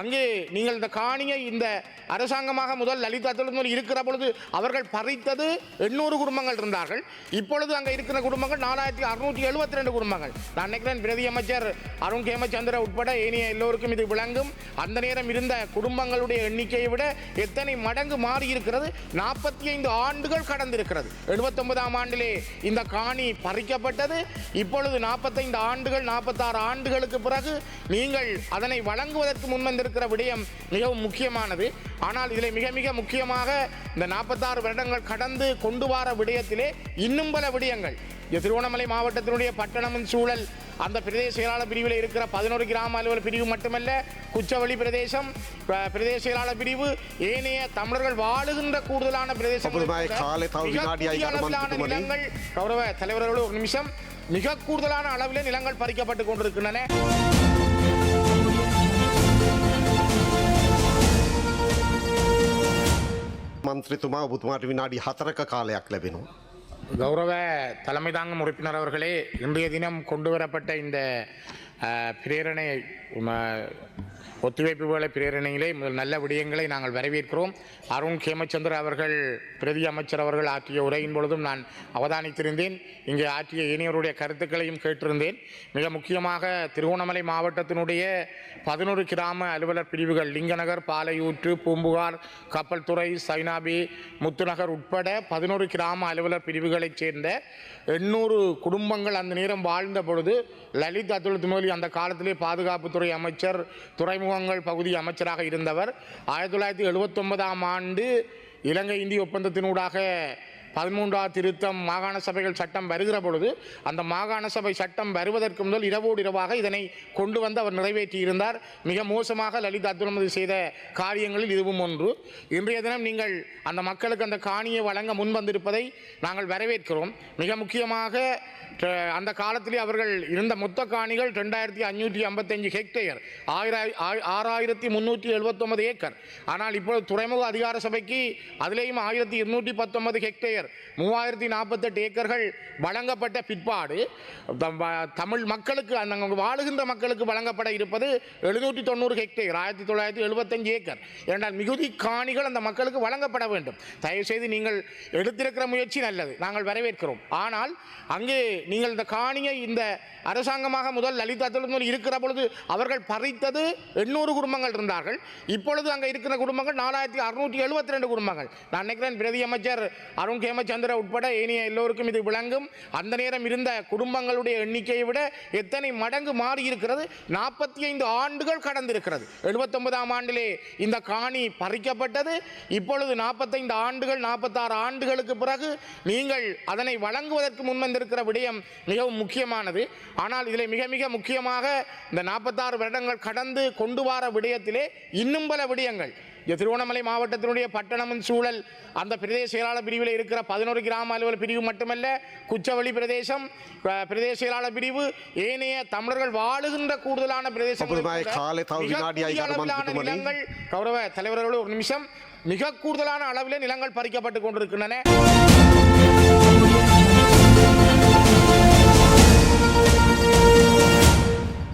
அங்கே நீங்கள் இந்த காணியை இந்த அரசாங்கமாக முதல் லலிதா தொழில்நுட்பம் இருக்கிற பொழுது அவர்கள் பறித்தது எண்ணூறு குடும்பங்கள் இருந்தார்கள். இப்பொழுது அங்கே இருக்கிற குடும்பங்கள் நாலாயிரத்தி அறுநூற்றி எழுபத்தி ரெண்டு குடும்பங்கள். நான் நினைக்கிறேன் பிரதி அமைச்சர் அருண் கேமச்சந்திர உட்பட ஏனைய எல்லோருக்கும் இது விளங்கும். அந்த நேரம் இருந்த குடும்பங்களுடைய எண்ணிக்கையை விட எத்தனை மடங்கு மாறி இருக்கிறது நாற்பத்தி ஐந்து ஆண்டுகள் கடந்திருக்கிறது. எழுபத்தொன்பதாம் ஆண்டிலே இந்த காணி பறிக்கப்பட்டது. இப்பொழுது நாற்பத்தைந்து ஆண்டுகள் நாற்பத்தாறு ஆண்டுகளுக்கு பிறகு நீங்கள் அதனை வழங்குவதற்கு வந்திருக்கிற விடயம் மிகவும் முக்கியமானது. ஆனால் இதில் மிக மிக முக்கியமாக இந்த நாற்பத்தாறு வருடங்கள் கடந்து கொண்டு வர விடயத்திலே இன்னும் பல விடயங்கள். இந்த திருவண்ணாமலை மாவட்டத்தினுடைய பட்டணமும் சூழல் அந்த பிரதேச செயலாளர் பிரிவில் இருக்கிற பதினோரு கிராம அலுவலர் பிரிவு மட்டுமல்ல குச்சவெளி பிரதேசம் பிரதேச செயலாளர் பிரிவு ஏனைய தமிழர்கள் வாழுகின்ற கூடுதலான பிரதேசங்கள் நிலங்கள் கௌரவ தலைவர்களோடு ஒரு நிமிஷம். மிக கூடுதலான அளவில் நிலங்கள் பறிக்கப்பட்டு கொண்டிருக்கின்றன. මන්ත්‍රතුමා ඔබතුමාට විනාඩි හතරක කාලයක් ලැබෙනවා. கௌரவ தலைமை தாங்கும் உறுப்பினர் அவர்களே இன்றைய தினம் கொண்டு வரப்பட்ட இந்த அஹ், பிரேரணை ஒத்துழைப்பு ஒத்திவைப்பு வேலை பிரேரணையிலே முதல் நல்ல விடயங்களை நாங்கள் வரவேற்கிறோம். அருண் கேமச்சந்திர அவர்கள் பிரதி அமைச்சர் அவர்கள் ஆற்றிய உரையின் பொழுதும் நான் அவதானித்திருந்தேன். இங்கே ஆற்றிய இனியோருடைய கருத்துக்களையும் கேட்டிருந்தேன். மிக முக்கியமாக திருகோணமலை மாவட்டத்தினுடைய பதினோரு கிராம அலுவலர் பிரிவுகள் லிங்கநகர் பாலையூற்று பூம்புகார் கப்பல்துறை சைனாபி முத்துநகர் உட்பட பதினோரு கிராம அலுவலர் பிரிவுகளைச் சேர்ந்த எண்ணூறு குடும்பங்கள் அந்த நேரம் வாழ்ந்த பொழுது லலித் அதுல் அந்த காலத்திலே பாதுகாப்புத்துறை அமைச்சர் துறைமுகங்கள் பகுதி அமைச்சராக இருந்தவர். ஆயிரத்தி தொள்ளாயிரத்தி எழுபத்தொன்பதாம் ஆண்டு இலங்கை இந்திய ஒப்பந்தத்தினூடாக பதிமூன்றாவது திருத்தம் மாகாண சபைகள் சட்டம் வருகிற பொழுது அந்த மாகாண சபை சட்டம் வருவதற்கு முதல் இரவோடு இரவாக இதனை கொண்டு வந்து அவர் நிறைவேற்றியிருந்தார். மிக மோசமாக லலித் அத்துமதி செய்த காரியங்களில் இதுவும் ஒன்று. இன்றைய தினம் நீங்கள் அந்த மக்களுக்கு அந்த காணியை வழங்க முன் வந்திருப்பதை நாங்கள் வரவேற்கிறோம். மிக முக்கியமாக அந்த காலத்திலே அவர்கள் இருந்த மொத்த காணிகள் ரெண்டாயிரத்தி அஞ்சூற்றி ஐம்பத்தஞ்சு ஹெக்டேயர் ஆயிரம் ஆறாயிரத்தி முந்நூற்றி எழுபத்தொன்பது ஏக்கர். ஆனால் இப்பொழுது துறைமுக அதிகார சபைக்கு அதிலேயும் ஆயிரத்தி இருநூற்றி பத்தொன்பது ஹெக்டேயர் மூவாயிரத்தி நாற்பத்தெட்டு ஏக்கர்கள் வழங்கப்பட்ட பிற்பாடு தமிழ் மக்களுக்கு அந்த வாழுகின்ற மக்களுக்கு வழங்கப்பட இருப்பது எழுநூற்றி தொண்ணூறு ஹெக்டேர் ஆயிரத்தி தொள்ளாயிரத்தி எழுபத்தஞ்சு ஏக்கர். ஏனென்றால் மிகுதி காணிகள் அந்த மக்களுக்கு வழங்கப்பட வேண்டும். தயவுசெய்து நீங்கள் எடுத்திருக்கிற முயற்சி நல்லது நாங்கள் வரவேற்கிறோம். ஆனால் அங்கே நீங்கள் இந்த காணியை இந்த அரசாங்கமாக முதல் லலிதா தொழில்நுட்பம் இருக்கிற பொழுது அவர்கள் பறித்தது எண்ணூறு குடும்பங்கள் இருந்தார்கள். இப்பொழுது அங்கே இருக்கிற குடும்பங்கள் நாலாயிரத்தி அறுநூற்றி எழுபத்தி ரெண்டு குடும்பங்கள். நான் நினைக்கிறேன் பிரதி அமைச்சர் அருண் ஹேமச்சந்திர உட்பட ஏனைய எல்லோருக்கும் இது விளங்கும். அந்த நேரம் இருந்த குடும்பங்களுடைய எண்ணிக்கையை விட எத்தனை மடங்கு மாறி இருக்கிறது நாற்பத்தி ஐந்து ஆண்டுகள் கடந்திருக்கிறது. எழுபத்தொன்பதாம் ஆண்டிலே இந்த காணி பறிக்கப்பட்டது. இப்பொழுது நாற்பத்தைந்து ஆண்டுகள் நாற்பத்தாறு ஆண்டுகளுக்கு பிறகு நீங்கள் அதனை வழங்குவதற்கு முன்வந்திருக்கிற விடயம் மிகவும் முக்கியமானது. ஆனால் இதில் மிக மிக முக்கியமாக இந்த நாற்பத்தாறு வருடங்கள் கடந்து கொண்டு வர விடயத்திலே இன்னும் பல விடயங்கள். திருவண்ணாமலை மாவட்டத்தினுடைய பட்டணமும் சூழல் அந்த பிரதேச செயலாளர் பிரிவில் இருக்கிற பதினோரு கிராம அலுவலர் பிரிவு மட்டுமல்ல குச்சவழி பிரதேசம் பிரதேச செயலாளர் பிரிவு ஏனைய தமிழர்கள் வாழுகின்ற கூடுதலான பிரதேசங்கள் நிலங்கள் கௌரவ தலைவர்களோடு ஒரு நிமிஷம் மிக கூடுதலான அளவில் நிலங்கள் பறிக்கப்பட்டு கொண்டிருக்கின்றன.